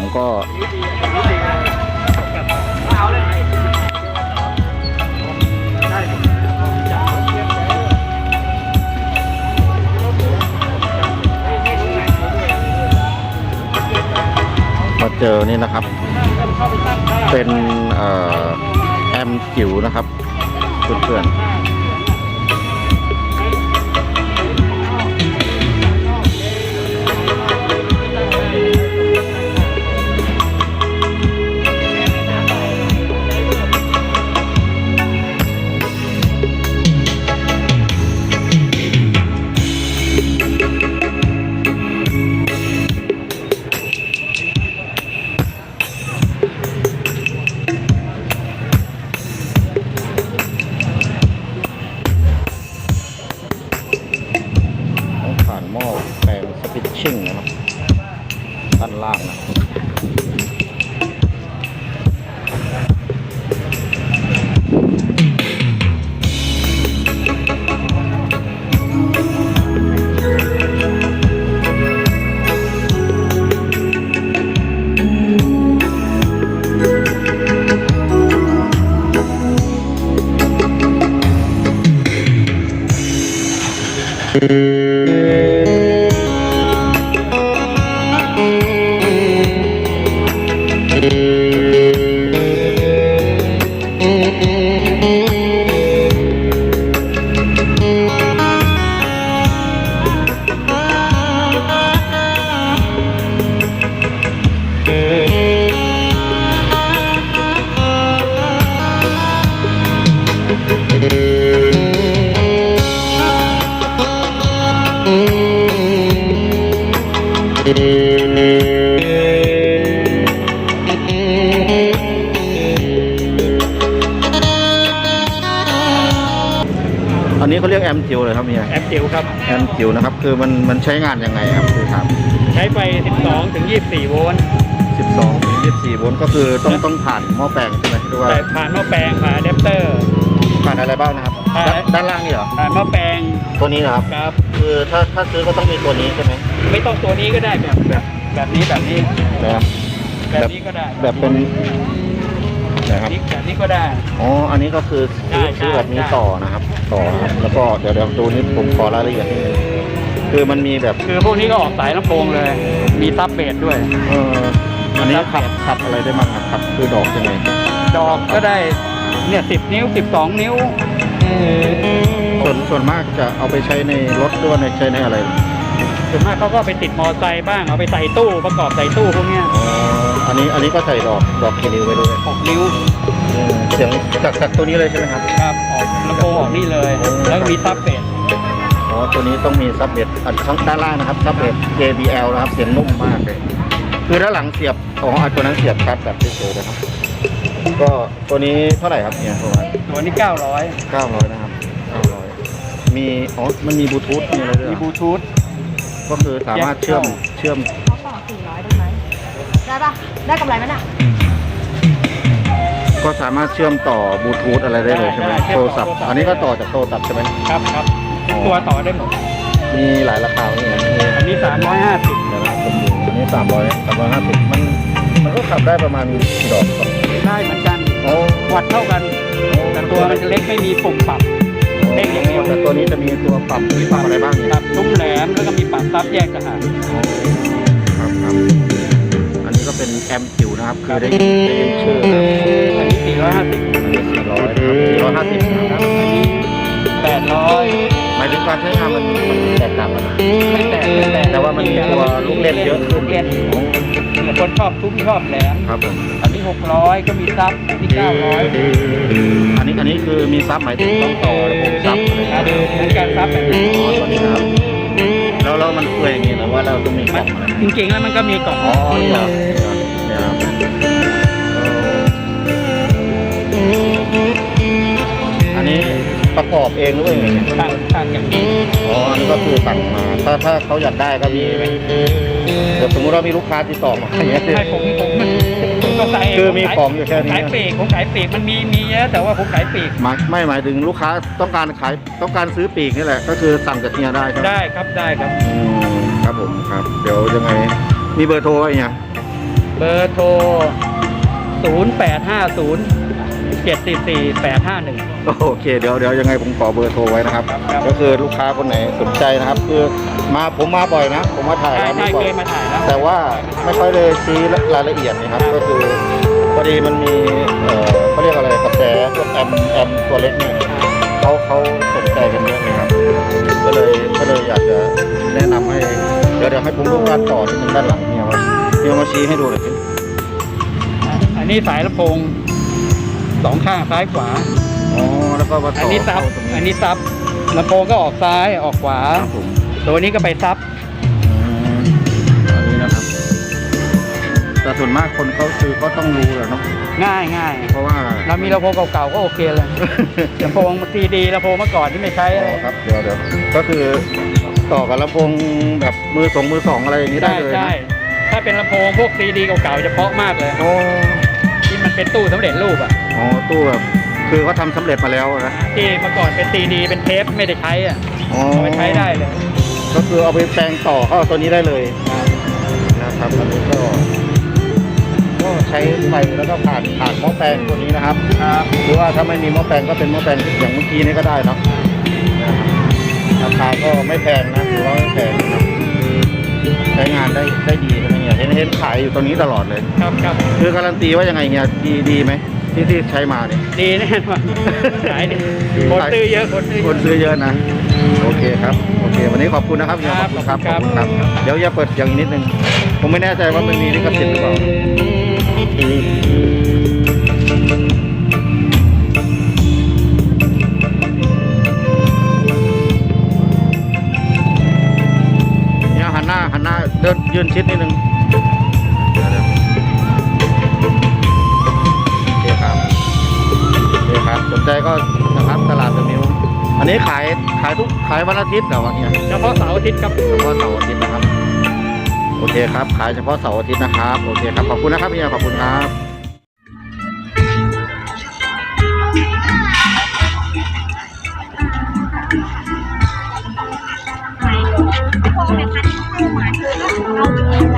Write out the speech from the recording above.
ผมก็มาเจอนี่นะครับ เป็นออแอมจิ๋วนะครับเพื่อนๆ อั นนี้เขาเรียกแอมจิ๋วเลยครับเฮียแอปจิ๋วครับ แอมจิ๋วนะครับ คือมันมันใช้งานยังไงครับคือถามใช้ไฟ 12 ถึง 24 โวลต์12ถึง24โวลต์ก็คือต้องต้องผ่านหม้อแปลงใช่ไหมหรือว่าแต่ผ่านหม้อแปลงผ่านอะแดปเตอร์ ผ่านอะไรบ้างนะครับผ่านด้านด้านล่างนี่เหรอผ่านหม้อแปลงตัวนี้นะครับ ครับ คือถ้าถ้าซื้อก็ต้องมีตัวนี้ใช่ไหมไม่ต้องตัวนี้ก็ได้แบบแบบแบบนี้แบบนี้นะครับแบบนี้ก็ได้ แบบเป็น นะครับนี้แบบนี้ก็ได้ อ๋อ อันนี้ก็คือซื้อใช่ซื้อแบบนี้ใช่ต่อนะครับ ต่อนะครับแล้วก็เดี๋ยวเดี๋ยวดูนี้ผมขอรายละเอียดนิดนึงคือมันมีแบบคือพวกนี้ก็ออกสายลำโพงเลย มีซับเบสด้วย เอออันนี้ขับขับอะไรได้บ้างครับขับคือดอกยังไงดอกก็ได้เนี่ย10นิ้ว12นิ้ว ส่วนส่วนมากจะเอาไปใช้ในรถด้วยในใช้ในอะไร ส่วนมากเขาก็ไปติดมอไซค์บ้างเอาไปใส่ตู้ประกอบใส่ตู้พวกเนี้ยอ๋ออันนี้อันนี้ก็ใส่ดอกดอกกีนิวไปด้วย6นิ้วอืมเสียงจากจากตัวนี้เลยใช่ไหมครับ ครับออกลำโพงออกนี่เลย แล้วก็มีซับเบสอ๋อตัวนี้ต้องมีซับเบสอันข้างด้านล่างนะครับซับเบส JBL นะครับเสียงนุ่มมากเลย คือด้านหลังเสียบอ๋ออันตัวนั้นเสียบชาร์จแบบเฉยๆนะครับ ก็ตัวนี้เท่าไหร่ครับเนี่ยประมาณตัวนี้900เก้าร้อยนะครับเก้าร้อยมีอ๋อมันมีบลูทูธมีอะไรด้วยมีเหรบอลูทูธ ก็คือสามารถเชื่อมเชื่อมเขาต่อสี่ร้อยได้ไหมได้ปะได้กำไรไหมน่ะ ก็สามารถเชื่อมต่อบลูทูธอะไรได้เลยใช่ไหมได้ได้โทรศัพท์ อันนี้ก็ต่อจากโทรศัพท์ใช่ไหม ครับครับทุกตัวต่อได้หมด มีหลายราคาเนี่ยมีอันนี้ 350 เดี๋ยวนะครับผมดูอันนี้สามร้อยสามร้อยห้าสิบมันมันก็ขับได้ประมาณกี่ดอกครับได้เหมือนกัน โอ้วัดเท่ากัน แต่ตัวมันจะเล็กไม่มีปุ่มปรับ เล่นอย่างเดียวแต่ตัวนี้จะมีตัวปรับมีปรับอะไรบ้างเนี่ยปรับซุ้มแหลมแล้วก็มีปรับซับแยกต่างหากครับครับอันนี้ก็เป็นแอมจิ๋วนะครับคือได้ยินได้ยินชื่อนะครับอันนี้450อันนี้สี่ร้อยนะครับสี่ร้อยห้าสิบนะครับอันนี้800หมายถึงการใช้งานมันมันแตกต่างกันนะไม่แตกไม่แตกแต่ว่ามันมีตัวลูกเล่นเยอะขึ้นลูกเล่นเนี่ยคนชอบทุ้มชอบแหลมครับผมอันนี้ 600 ก็มีซับอันนี้900อันนี้อันนี้คือมีซับหมายถึงต้องต่อระบบซับอะไรครับเหมือนการซับแบบนี้อ๋อตัวนี้นะครับแล้วแล้วมันเคยอย่างนี้หรือว่าเราต้องมีกล่องอะไรจริงๆแล้วมันก็มีกล่องอ๋อนี่เหรอเนี่ยครับเอออันนี้ประกอบเองหรือว่ายังไงเนี่ยต่างต่างอย่างนี้อ๋ออันนี้ก็คือสั่งมาถ้าถ้าเขาอยากได้ก็มีไหมเดี๋ยวสมมุติว่ามีลูกค้าติดต่อมาอย่างเงี้ย ให้ผม ผมมันผมก็ใส่คือมีของอยู่แค่นี้ ขายปีกผมขายปีกมันมีมีเยอะแต่ว่าผมขายปีกหมายไม่หมายถึงลูกค้าต้องการขายต้องการซื้อปีกนี่แหละ ก็คือสั่งจากเฮียได้ใช่ไหมได้ครับได้ครับ อืมครับผมครับ เดี๋ยวยังไงมีเบอร์โทรไว้เนี่ยเบอร์โทร 0 8 5 0 7 4 4 8 5 1 โอเคเดี๋ยวเดี๋ยวยังไงผมขอเบอร์โทรไว้นะครับครับ ก็คือลูกค้าคนไหนสนใจนะครับ คือมาผมมาบ่อยนะ ผมมาถ่ายใช่ร้านใช่นี้บ่อเคยยมาถ่ายแล้วแต่ว่าไม่ค่อยได้ชี้รายละเอียดนะครับ ก็คือพอดีมันมีเอ่อเขาเรียกอะไรกระแสพวกแอมแอมตัวเล็กเนี่ยเขาเขาสนใจกันเยอะเลยครับ ก็เลยก็เลยอยากจะแนะนำให้เดี๋ยวเดี๋ยวให้ผมดูการต่อที่มันด้านหลังเนี่ยว่าเดี๋ยวมาชี้ให้ดูหน่อยสิอันนี้สายลำโพง สองข้างซ้ายขวา อ๋อ แล้วก็มาต่อันนี้ซับ เข้าตรงอันนี้ซับลำโพงก็ออกซ้ายออกขวา ครับผมตัวนี้ก็ไปซับ อืมอันนี้นะครับ แต่ส่วนมากคนเขาซื้อก็ต้องรู้แหละเนาะ ง่ายง่ายเพราะว่าเรามีลำโพงเก่าๆก็โอเคเลยลำโพงซีดีลำโพงเมื่อก่อนที่ไม่ใช้อ๋อะไรอครับ เดี๋ยวเดี๋ยวก็คือต่อกับลำโพงแบบมือสองมือสองอะไรอย่างนี้ได้ใช่เลยใช่นะถ้าเป็นลำโพงพวกซีดีเก่าๆจะเพราะมากเลย โอ้ที่มันเป็นตู้สำเร็จรูปอะ อ๋อตู้แบบคือเขาทำสำเร็จมาแล้วนะที่เมื่อก่อนเป็นซีดีเป็นเทปไม่ได้ใช้อะอ๋อเอาไปใช้ได้เลยก็คือเอาไปแปลงต่อเข้าตัวนี้ได้เลยนะครับอันนี้ก็ ก็ใช้ไฟแล้วก็ผ่านผ่านหม้อแปลงตัวนี้นะครับ ครับหรือว่าถ้าไม่มีหม้อแปลงก็เป็นหม้อแปลงอย่างเมื่อกี้นี้ก็ได้เนาะราคาก็ไม่แพงนะถือว่าไม่แพงนะครับใช้งานได้ได้ดีใช่ไหมเนี่ยเห็นเห็นขายอยู่ตรงนี้ตลอดเลย ครับครับคือการันตีว่ายังไงเฮียดีดีไหม ที่ที่ใช้มาเนี่ย ดีแน่นอนขายดีคนซื้อเยอะคนซื้อคเยนอะ ซื้อเยอะนะ โอเคครับ โอเค วันนี้ขอบคุณนะครับเฮียคขรัอบบคุณครับขอบคุณครับขเดี๋ยวอย่าเปิดเสียงอีกนิดนึง ผมไม่แน่ใจว่ามันมีลิขสิทธิ์หรือเปล่า ขายวันอาทิตย์เหรอวันนี้เฉพาะเสาร์อาทิตย์ครับเฉพาะเสาร์อาทิตย์นะครับ โอเคครับ ขายเฉพาะเสาร์อาทิตย์นะครับ โอเคครับ ขอบคุณนะครับพี่ขอบคุณครับโอเคค่ะที่เข้มาคือเรา